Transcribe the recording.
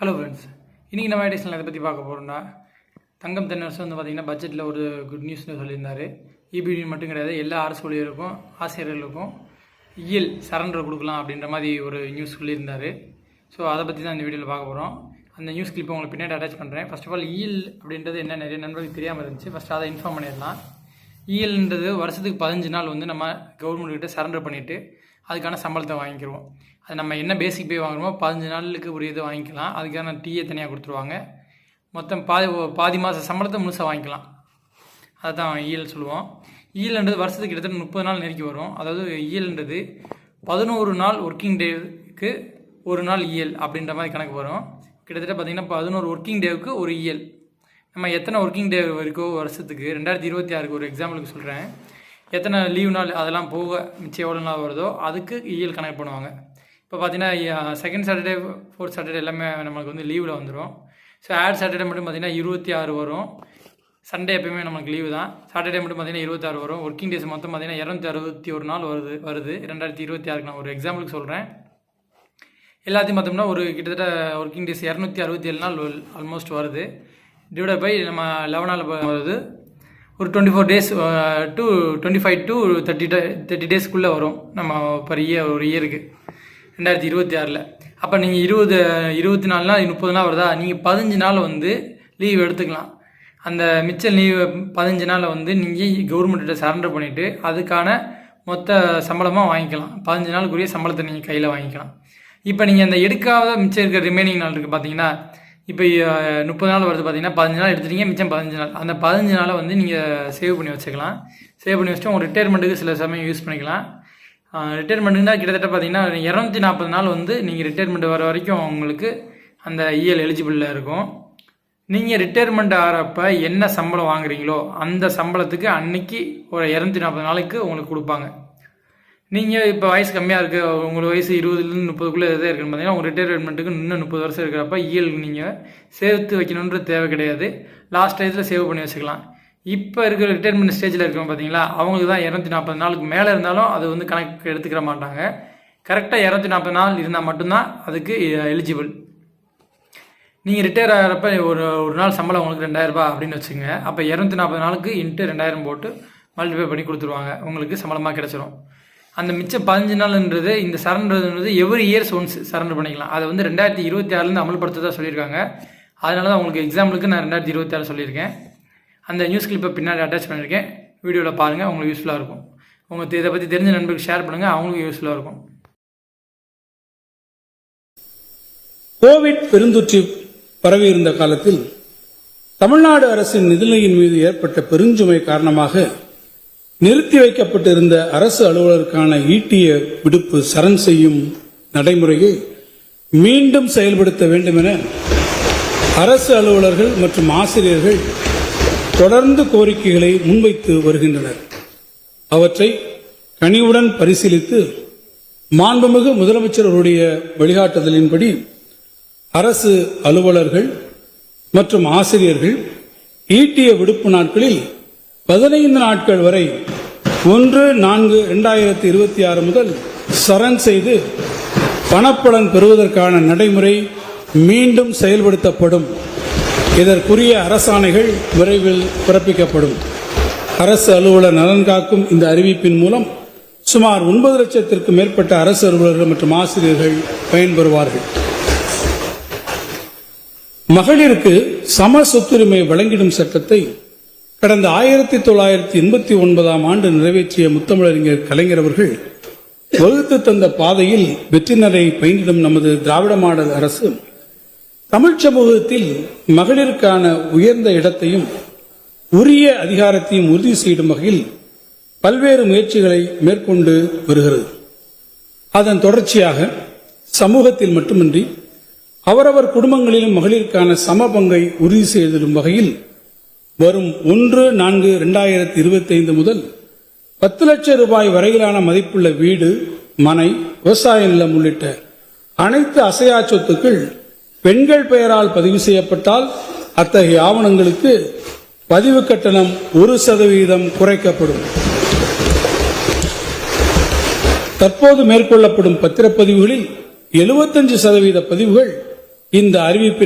Hello friends இன்றைக்கி நம்ம எடிஷனில் இதை பற்றி பார்க்க போகிறோம்னா தங்கம் தென்னரசு வந்து பார்த்திங்கன்னா பட்ஜெட்டில் ஒரு குட் நியூஸ்னு சொல்லியிருந்தார். இபிடி மட்டும் கிடையாது எல்லா அரசு ஊழியருக்கும் ஆசிரியர்களுக்கும் இயல் சரண்டர் கொடுக்கலாம் அப்படின்ற மாதிரி ஒரு நியூஸ் சொல்லியிருந்தார். ஸோ அதை பற்றி தான் இந்த வீடியோவில் பார்க்க போகிறோம் அந்த நியூஸ் கிளிப்பை உங்களுக்கு பின்னாடி அட்டாச் பண்ணுறேன் ஃபர்ஸ்ட் ஆஃப் ஆல் இயல் அப்படின்றது என்ன? நிறைய நண்பர்களுக்கு தெரியாமல் இருந்துச்சு. ஃபஸ்ட் அதை இன்ஃபார்ம் பண்ணிடலாம். இஎல்ன்றது வருஷத்துக்கு பதினஞ்சு நாள் வந்து நம்ம கவர்மெண்ட் கிட்ட சரண்டர் பண்ணிவிட்டு அதுக்கான சம்பளத்தை வாங்கிக்கிறோம். அது நம்ம என்ன பேசிக் பே வாங்குறோமோ பதினஞ்சு நாளுக்கு ஒரு இது வாங்கிக்கலாம். அதுக்கான டீயை தனியாக கொடுத்துருவாங்க. மொத்தம் பாதி பாதி மாத சம்பளத்தை முழுசாக வாங்கிக்கலாம். அதுதான் ஈல் சொல்லுவோம். ஈல்ன்றது வருஷத்துக்கு கிட்டத்தட்ட முப்பது நாள் நெருக்கி வரும். அதாவது ஈல்ன்றது பதினோரு நாள் ஒர்க்கிங் டேவுக்கு ஒரு நாள் இயல் அப்படின்ற மாதிரி கணக்கு வரும். கிட்டத்தட்ட பார்த்திங்கன்னா பதினோரு ஒர்க்கிங் டேவுக்கு ஒரு இயல் நம்ம எத்தனை ஒர்க்கிங் டே இருக்கோ வருஷத்துக்கு ரெண்டாயிரத்தி இருபத்தி ஆறுக்கு ஒரு எக்ஸாம்பிளுக்கு சொல்கிறேன் எத்தனை லீவ் நாள் அதெல்லாம் போக மிச்சம் எவ்வளோ நாள் வருதோ அதுக்கு இயல் கணக்கு பண்ணுவாங்க. இப்போ பார்த்தீங்கன்னா செகண்ட் சாட்டர்டே ஃபோர்த் சாட்டர்டே எல்லாமே நம்மளுக்கு வந்து லீவில் வந்துடும் ஸோ ஆட் சாட்டர்டே மட்டும் பார்த்தீங்கன்னா இருபத்தி ஆறு வரும். சண்டே எப்பயுமே நமக்கு லீவு தான். சாட்டர்டே மட்டும் பார்த்தீங்கன்னா இருபத்தாறு வரும். ஒர்க்கிங் டேஸ் மொத்தம் பார்த்தீங்கன்னா இரநூத்தி அறுபத்தி ஒரு நாள் வருது வருது. ரெண்டாயிரத்தி இருபத்தி ஆறுக்கு நான் ஒரு எக்ஸாம்பிளுக்கு சொல்கிறேன் எல்லாத்தையும் பார்த்தோம்னா ஒரு கிட்டத்தட்ட ஒர்க்கிங் டேஸ் இரநூத்தி அறுபத்தி ஏழு நாள் ஆல்மோஸ்ட் வருது. டிவைட் பை நம்ம லெவனால் வருது. ஒரு twenty four days to twenty five to thirty thirty டேஸ்க்குள்ளே வரும். நம்ம பர் இயர் ஒரு இயருக்கு ரெண்டாயிரத்தி இருபத்தி ஆறில். அப்போ நீங்கள் இருபது இருபத்தி நாலு நாள் முப்பது நாள் வருதா? நீங்கள் பதினஞ்சு நாள் வந்து லீவ் எடுத்துக்கலாம். அந்த மிச்ச லீவ் பதினஞ்சு நாளில் வந்து நீங்கள் கவர்மெண்ட்டிட்ட சரண்டர் பண்ணிவிட்டு அதுக்கான மொத்த சம்பளமாக வாங்கிக்கலாம். பதினஞ்சு நாளுக்குரிய சம்பளத்தை நீங்கள் கையில் வாங்கிக்கலாம். இப்போ நீங்கள் அந்த எடுக்காத மிச்சம் இருக்கிற ரிமைனிங் நாள் இருக்குது பார்த்தீங்கன்னா இப்போ முப்பது நாள் வருது பார்த்தீங்கன்னா பதினஞ்சு நாள் எடுத்துட்டீங்க மிச்சம் பதினஞ்சு நாள் அந்த பதினஞ்சு நாளை வந்து நீங்கள் சேவ் பண்ணி வச்சுக்கலாம். சேவ் பண்ணி வச்சுட்டு உங்கள் ரிட்டையர்மெண்ட்டுக்கு சில சமயம் யூஸ் பண்ணிக்கலாம். ரிட்டையர்மெண்ட்டுனா கிட்டத்தட்ட பார்த்தீங்கன்னா இரநூத்தி நாற்பது நாள் வந்து நீங்கள் ரிட்டையர்மெண்ட் வர வரைக்கும் உங்களுக்கு அந்த இஎல் எலிஜிபிளில் இருக்கும். நீங்கள் ரிட்டையர்மெண்ட் ஆகிறப்ப என்ன சம்பளம் வாங்குறீங்களோ அந்த சம்பளத்துக்கு அன்னைக்கு ஒரு இரநூத்தி நாற்பது நாளைக்கு உங்களுக்கு கொடுப்பாங்க. நீங்கள் இப்போ வயசு கம்மியாக இருக்குது உங்களுக்கு வயசு இருபதுலேருந்து முப்பதுக்குள்ளே எதாவது இருக்குன்னு பார்த்தீங்கன்னா உங்கள் ரிட்டையர்மெண்ட்டுக்கு இன்னும் முப்பது வருஷம் இருக்கிறப்ப இஎல் நீங்கள் சேர்த்து வைக்கணுன்ற தேவை கிடையாது. லாஸ்ட் டயத்தில் சேவ் பண்ணி வச்சுக்கலாம். இப்போ இருக்கிற ரிட்டையர்மெண்ட் ஸ்டேஜில் இருக்கிறோம் பார்த்தீங்களா அவங்களுக்கு தான் இரநூத்தி நாற்பது நாளுக்கு மேலே இருந்தாலும் அது வந்து கணக்கு எடுத்துக்கிற மாட்டாங்க. கரெக்டாக இரநூத்தி நாற்பது நாள் இருந்தால் மட்டும்தான் அதுக்கு எலிஜிபிள் நீங்கள் ரிட்டையர் ஆகிறப்ப ஒரு ஒரு நாள் சம்பளம் உங்களுக்கு ரெண்டாயிரரூபா அப்படின்னு வச்சுங்க அப்போ இரநூத்தி நாற்பது நாளுக்கு இன்ட்டு ரெண்டாயிரம் போட்டு மல்டிஃபை பண்ணி கொடுத்துருவாங்க. உங்களுக்கு சம்பளமாக கிடச்சிரும். அந்த மிச்சம் பதினஞ்சு நாள்ன்றது இந்த சரண்டர்ன்றது எவ்ரி இயர்ஸ் ஒன்ஸ் சரண்டர் பண்ணிக்கலாம். அதை வந்து ரெண்டாயிரத்தி இருபத்தி ஆறுலேருந்து அமல்படுத்ததாக சொல்லியிருக்காங்க. அதனால தான் உங்களுக்கு எக்ஸாம்பிளுக்கு நான் ரெண்டாயிரத்தி இருபத்தி ஆறு சொல்லியிருக்கேன். அந்த நியூஸ் கிளிப்பை பின்னாடி அட்டாச் பண்ணியிருக்கேன். வீடியோவில் பாருங்கள் உங்களுக்கு யூஸ்ஃபுல்லாக இருக்கும். உங்களுக்கு இதை பற்றி தெரிஞ்ச நண்பர்களுக்கு ஷேர் பண்ணுங்கள் அவங்களுக்கு யூஸ்ஃபுல்லாக இருக்கும். கோவிட் பெருந்தொற்று பரவியிருந்த காலத்தில் தமிழ்நாடு அரசின் நிதிநிலையின் மீது ஏற்பட்ட பெருஞ்சுமை காரணமாக நிறுத்தி வைக்கப்பட்டிருந்த அரசு அலுவலருக்கான ஈட்டிய விடுப்பு சரண் செய்யும் நடைமுறையை மீண்டும் செயல்படுத்த வேண்டும் என அரசு அலுவலர்கள் மற்றும் ஆசிரியர்கள் தொடர்ந்து கோரிக்கைகளை முன்வைத்து வருகின்றனர். அவற்றை கனிவுடன் பரிசீலித்து மாண்புமிகு முதலமைச்சர் அவருடைய வழிகாட்டுதலின்படி அரசு அலுவலர்கள் மற்றும் ஆசிரியர்கள் ஈட்டிய விடுப்பு நாட்களில் பதினைந்து நாட்கள் வரை ஒன்று நான்கு இரண்டாயிரத்தி இருபத்தி ஆறு முதல் சரண் செய்து பணப்பலன் பெறுவதற்கான நடைமுறை மீண்டும் செயல்படுத்தப்படும். இதற்குரிய அரசாணைகள் விரைவில் பிறப்பிக்கப்படும். அரசு அலுவலர் நலன் காக்கும் இந்த அறிவிப்பின் மூலம் சுமார் ஒன்பது லட்சத்திற்கும் மேற்பட்ட அரசு அலுவலர்கள் மற்றும் ஆசிரியர்கள் பயன்பெறுவார்கள். மகளிருக்கு சம சொத்துரிமை வழங்கிடும் சட்டத்தை கடந்த ஆயிரத்தி தொள்ளாயிரத்தி எண்பத்தி ஒன்பதாம் ஆண்டு நிறைவேற்றிய முத்தமிழறிஞர் கலைஞர் அவர்கள் வகுத்து தந்த பாதையில் வெற்றினரை நடை பயின்றிடும் நமது திராவிட மாடல் அரசு தமிழ் சமூகத்தில் மகளிருக்கான உயர்ந்த இடத்தையும் உரிய அதிகாரத்தையும் உறுதி செய்யும் வகையில் பல்வேறு முயற்சிகளை மேற்கொண்டு வருகிறது. அதன் தொடர்ச்சியாக சமூகத்தில் மட்டுமின்றி அவரவர் குடும்பங்களிலும் மகளிருக்கான சம பங்கை உறுதி செய்திடும் வகையில் வரும் ஒன்று நான்கு இரண்டாயிரத்தி இருபத்தி ஐந்து முதல் பத்து லட்சம் ரூபாய் வரையிலான மதிப்புள்ள வீடு மனை விவசாய நிலம் உள்ளிட்ட அனைத்து அசையா சொத்துக்கள் பெண்கள் பெயரால் பதிவு செய்யப்பட்டால் அத்தகைய ஆவணங்களுக்கு பதிவு கட்டணம் ஒரு சதவீதம் குறைக்கப்படும். தற்போது மேற்கொள்ளப்படும் பத்திரப்பதிவுகளில் 75% சதவீத பதிவுகள் இந்த அறிவிப்பின்